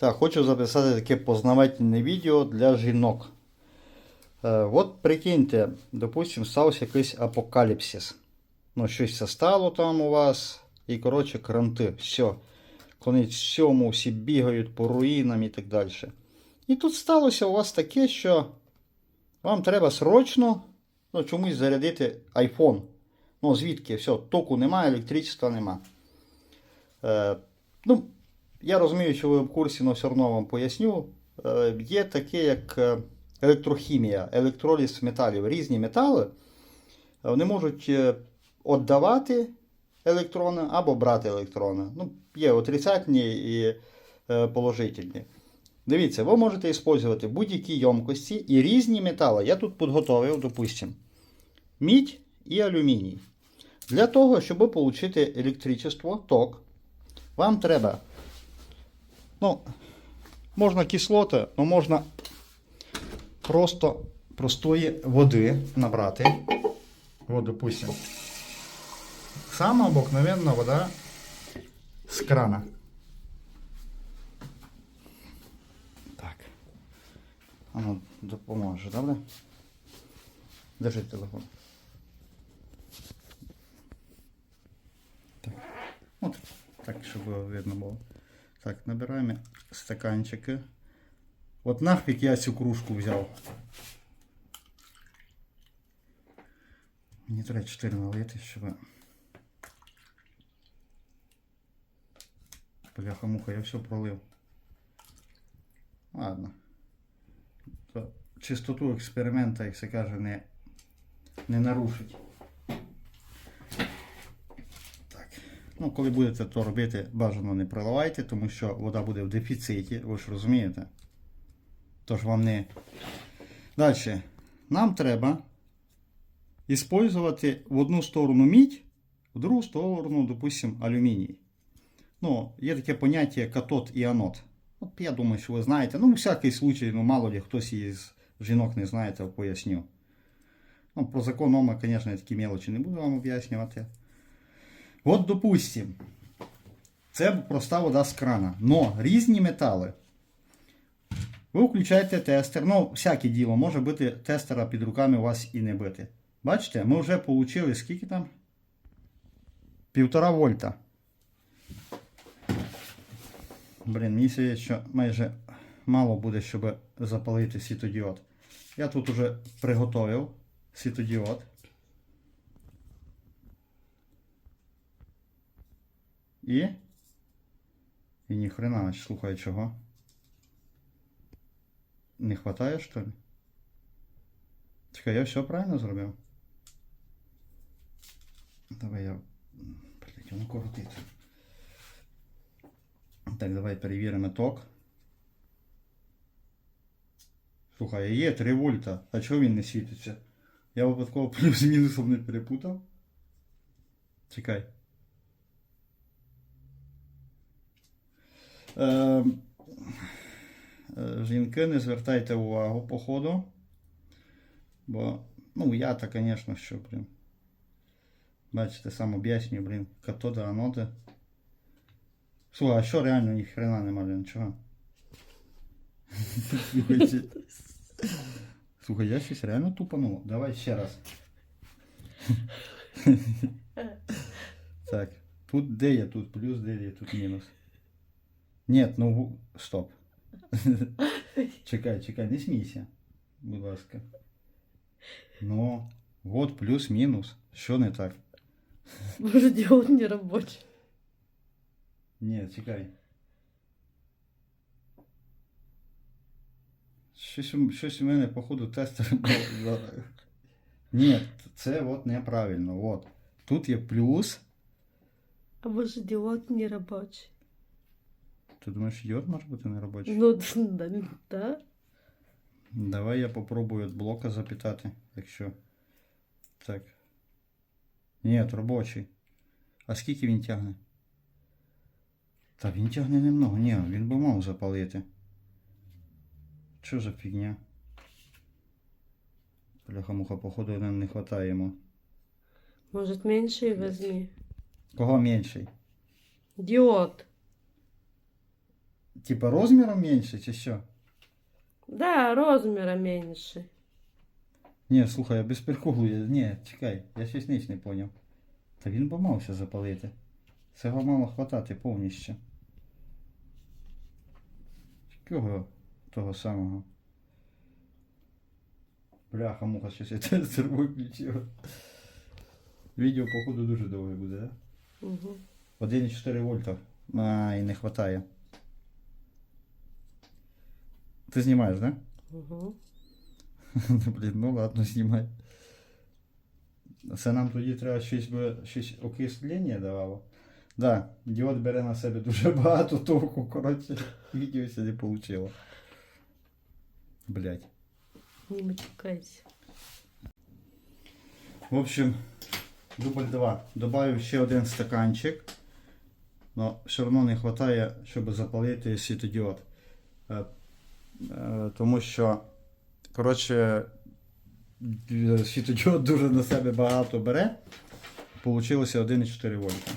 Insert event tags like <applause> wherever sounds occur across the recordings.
Так, хочу записати таке познавательне відео для жінок. Е, от прикиньте, допустим, стався якийсь апокаліпсис. Ну, щось стало там у вас, і, коротше, кранти. Все. Конець всьому, всі бігають по руїнам і так далі. І тут сталося у вас таке, що вам треба срочно ну, чомусь зарядити iPhone. Ну, звідки? Все, току немає, електричества нема. Е, ну, я розумію, що ви в курсі, але все одно вам поясню. Е, є таке, як е, електрохімія, електроліз металів. Різні метали е, вони можуть віддавати електрони або брати електрони. Ну, є отрицательні і положительні. Дивіться, ви можете використовувати будь-які ємкості і різні метали. Я тут підготовив, допустимо, мідь і алюміній. Для того, щоб отримати електричество, ток, вам треба, ну, можна кислоти, але можна просто простої води набрати. От, допустимо. Сама обыкновенна вода з крана. Так. Воно допоможе, добре? Держи телефон. Так. От, так, щоб видно було. Так, набираємо стаканчики. От нафіг я цю кружку взяв. Мені треба 4 налити, щоб. Бляха-муха, я все пролив. Ладно. То чистоту експеримента, як каже, не, не нарушить. Ну, коли будете то робити, бажано не проливайте, тому що вода буде в дефіциті, ви ж розумієте. Тож вам не. Далі. Нам треба использувати в одну сторону мідь, в другу сторону, допустим, алюміній. Ну, є таке поняття катод і анод. От я думаю, що ви знаєте. Ну, всякий случай, ну, мало ли хтось із жінок не знає, то поясню. Ну, про закон Ома, звісно, я такі мелочі не буду вам об'яснювати. От, допустим, це проста вода з крана. Но різні метали. Ви включаєте тестер. Ну, всяке діло, може бути тестера під руками у вас і не бити. Бачите, ми вже отримали скільки там? Півтора вольта. Блін, мені здається, що майже мало буде, щоб запалити світодіод. Я тут уже приготовив світодіод. І. І ніхрена, слухай, чого? Не хватає, що ли? Чекай, я все правильно зробив? Давай я. Блять, воно коротиться. Так, давай перевіримо ток. Слухай, є 3 вольта. А чого він не світиться? Я випадково плюс мінусом не перепутав. Чекай. Е, е, жінки, не звертайте увагу, походу. Бо, ну, я-то, звісно, що, блін. Бачите, сам об'яснюю, блін, катода, анода. Слухай, а що реально ні хрена нема, блін, чого? <laughs> Слухай, я щось реально тупанув. Давай ще раз. <laughs> Так, тут де є, тут плюс, де є, тут мінус. Ні, ну стоп. <laughs> Чекай, чекай, не смійся, будь ласка. Ну, от плюс-мінус. Що не так? Может, диод не рабочий. Ні, чекай. Щось, у- щось у мене, походу, тестер. <laughs> був Ні, це от неправильно. От. Тут є плюс. А может, диод не рабочий? Ти думаєш, діод може бути не робочий? Ну, <laughs> да, да. Давай я попробую від блока запитати, якщо. Так. Ні, робочий. А скільки він тягне? Та він тягне немного. Ні, він би мав запалити. Що за фігня? Бляха-муха, походу, нам не хватає йому. Может, меньше возьми. Кого менший? Диод. Типа розміром менше чи що? Да, розміра менше. Ні, слухай, я без я- Ні, чекай, я щось ніч не поняв. Та він би мався запалити. Цього мало хватати повністю. Якого того самого? Бляха, муха, щось я те серву включив. Відео, походу, дуже довге буде, да? Угу. 1,4 вольта. А, і не хватає. Ти знімаєш, да? Угу. <laughs> Блін, ну ладно, знімай. Це нам тоді треба щось би щось окислення давало. Да, діод бере на себе дуже <laughs> багато толку, коротше, відео сьогодні вийшло. Блять. Не матюкайся. В общем, дубль 2. Добавив ще один стаканчик. Но все одно не вистачає, щоб запалити світодіод. Е, Тому що, коротше, світодіод дуже на себе багато бере. Получилося 1,4 вольта.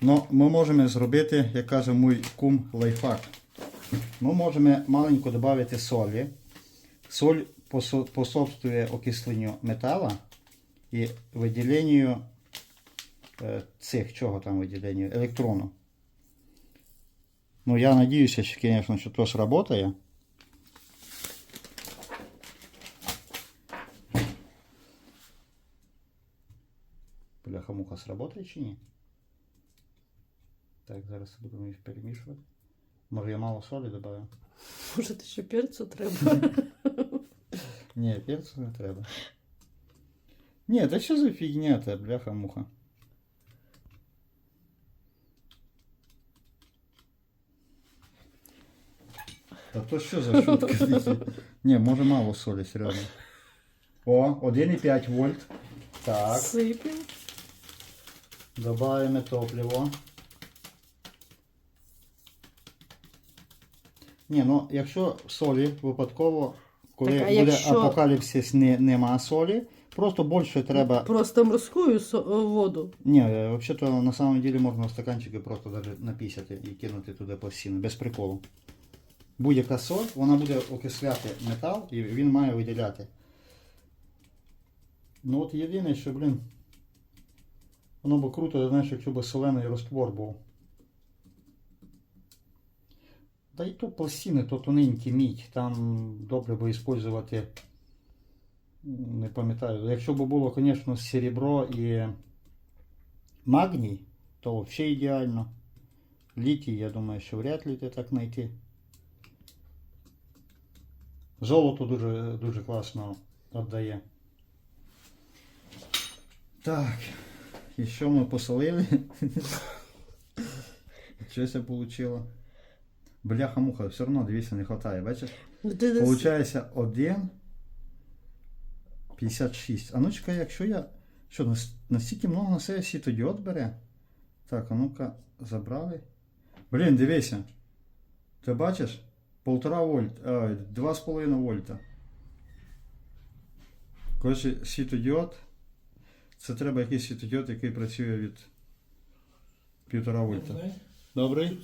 Ну, ми можемо зробити, як каже мій кум, лайфхак. Ми можемо маленько додати солі. Соль посо- способствує окисленню метала і виділенню е, цих, чого там виділенню, електрону. Ну, я надіюся, що, звісно, що то сработає. Бляха-муха сработає чи ні? Так, зараз будемо їх перемішувати. Може я мало солі додаю? Може, ще перцю треба? <laughs> Ні, перцю не треба. Ні, та що за фігня та бляха-муха? Та то що за шутка <laughs> такі? Ні, може мало солі, серйозно. О, 1,5 вольт. Так, Сипемо. Добавимо топливо. Ні, ну якщо солі випадково, коли Так, а буде якщо- апокаліпсис, не, нема солі, просто більше треба. Просто морську воду. Ні, е, взагалі-то на самом деле можна стаканчики просто даже напісяти і кинути туди постійно, без приколу. Будь-яка соль, вона буде окисляти метал і він має виділяти. Ну от єдине, що, блін, воно би круто, знаєш, якщо б солений розтвор був. Та й то пластини, то тоненький мідь, там добре би використовувати, не пам'ятаю, якщо б було, звісно, серебро і магній, то взагалі ідеально. Літій, я думаю, що вряд ли ти так знайти. Золото дуже, дуже класно віддає. Так, і що ми посолили? Щось <laughs> получило. Бляха-муха, все одно, дивіться, не вистачає, бачиш? Ну, Получається 1 56. А ну чекай, якщо я. Що, настільки много на себе світодіод бере? Так, а ну-ка, забрали. Блін, дивися. Ти бачиш? Полтора вольт, а, 2,5 вольта. Коротше, світодіод. Це треба якийсь світодіод, який працює від 1,5 вольта. Добрий?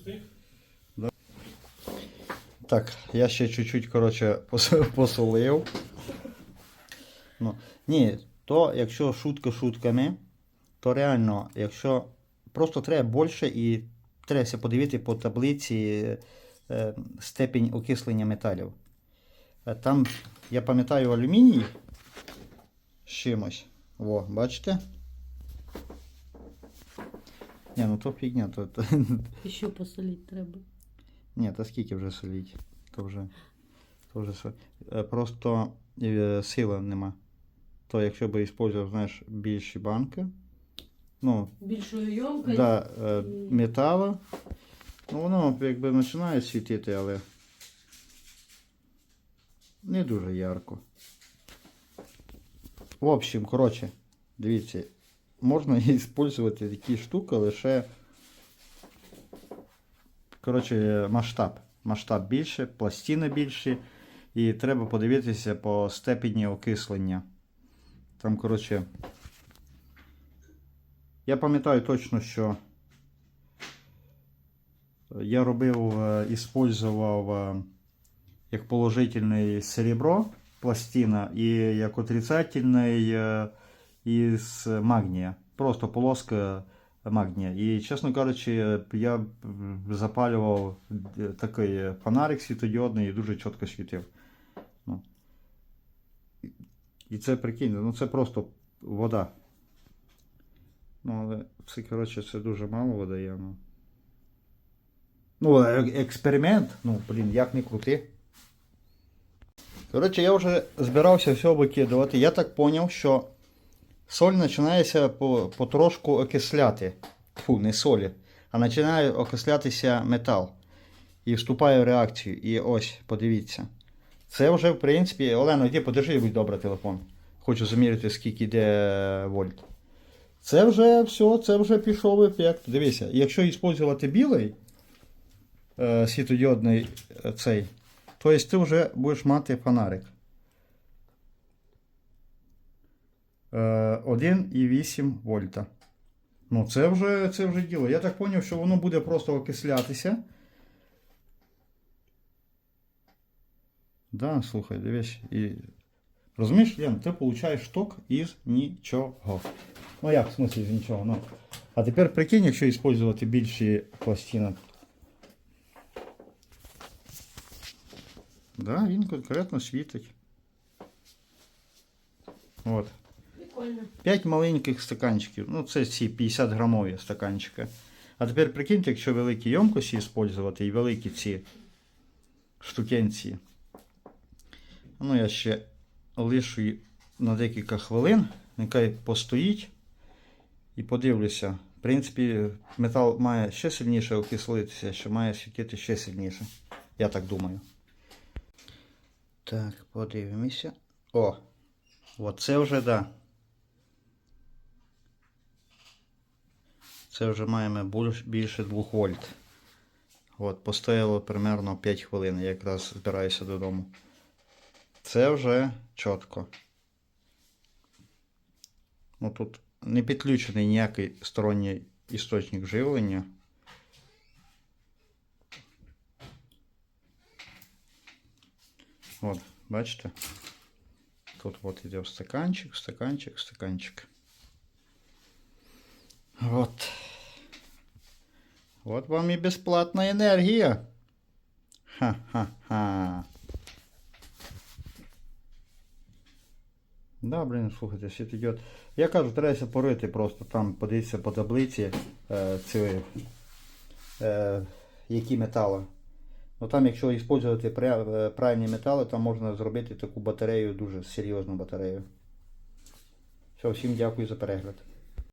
Так, я ще чуть-чуть, коротше, посолив. Ну, ні, то якщо шутка шутками, то реально, якщо просто треба більше і треба подивити по таблиці е, степінь окислення металів. Е, Там, я пам'ятаю, алюміній з чимось. Во, бачите? Ні, ну то фігня, то, то Ще посолити треба. ні, та скільки вже соліть? То вже. То вже е, Просто е, сили нема. То якщо би використовував, знаєш, більші банки, ну, Більшою йомкою. да, е, металу, ну воно якби починає світити, але не дуже ярко. В общем, коротше, дивіться, можна <laughs> використовувати такі штуки лише. Коротше, масштаб. Масштаб більше, пластини більші. І треба подивитися по степені окислення. Там, коротше. Я пам'ятаю точно, що я робив, е, іспользував е, як положительний серебро, пластина, і як отрицательний е, із магнія. Просто полоска магнія. І, чесно кажучи, я запалював е, такий фонарик світодіодний і дуже чітко світив. Ну. І це прикиньте, ну це просто вода. Ну, але це, коротше, це дуже мало видає. Ну, ну е- експеримент, ну, блін, як не крути. Коротше, я вже збирався все викидувати. Я так зрозумів, що соль починається потрошку окисляти. Фу, не солі, а починає окислятися метал. І вступає в реакцію. І ось, подивіться. Це вже, в принципі, Олено, йди, подержи, будь добре, телефон. Хочу заміряти, скільки йде вольт. Це вже все, це вже пішов ефект. Дивися, якщо використовувати білий е, світодіодний е, цей, то есть ти вже будеш мати фонарик. Е, 1,8 вольта. Ну, це вже, це вже діло. Я так зрозумів, що воно буде просто окислятися. Да, слухай, дивись. І... Розумієш, Лен, ти получаєш ток із нічого. Ну як, в смысле з нічого? Ну. А тепер прикинь, якщо використовувати більші пластини. Да, він конкретно світить. От. Прикольно. 5 маленьких стаканчиків. Ну, це ці 50 грамові стаканчики. А тепер прикиньте, якщо великі ємкості використовувати і великі ці штукенці. Ну, я ще лишу її на декілька хвилин. Нехай постоїть і подивлюся. В принципі, метал має ще сильніше окислитися, що має світити ще сильніше. Я так думаю. Так, подивимося. О! Оце вже да. Це вже маємо більш- більше 2 вольт. От, постояло примерно 5 хвилин, я якраз збираюся додому. Це вже чітко. Ну тут не підключений ніякий сторонній істочник живлення. От, бачите? Тут вот идет стаканчик, стаканчик, стаканчик. Вот. Вот вам и бесплатная энергия. Ха-ха-ха. Да, блін, слухайте, світ идет. Я кажу, треба порити просто там, подивитися по таблиці, е, ці, е, які метали. Ну там, якщо використовувати е, правильні метали, там можна зробити таку батарею, дуже серйозну батарею. Все, всім дякую за перегляд.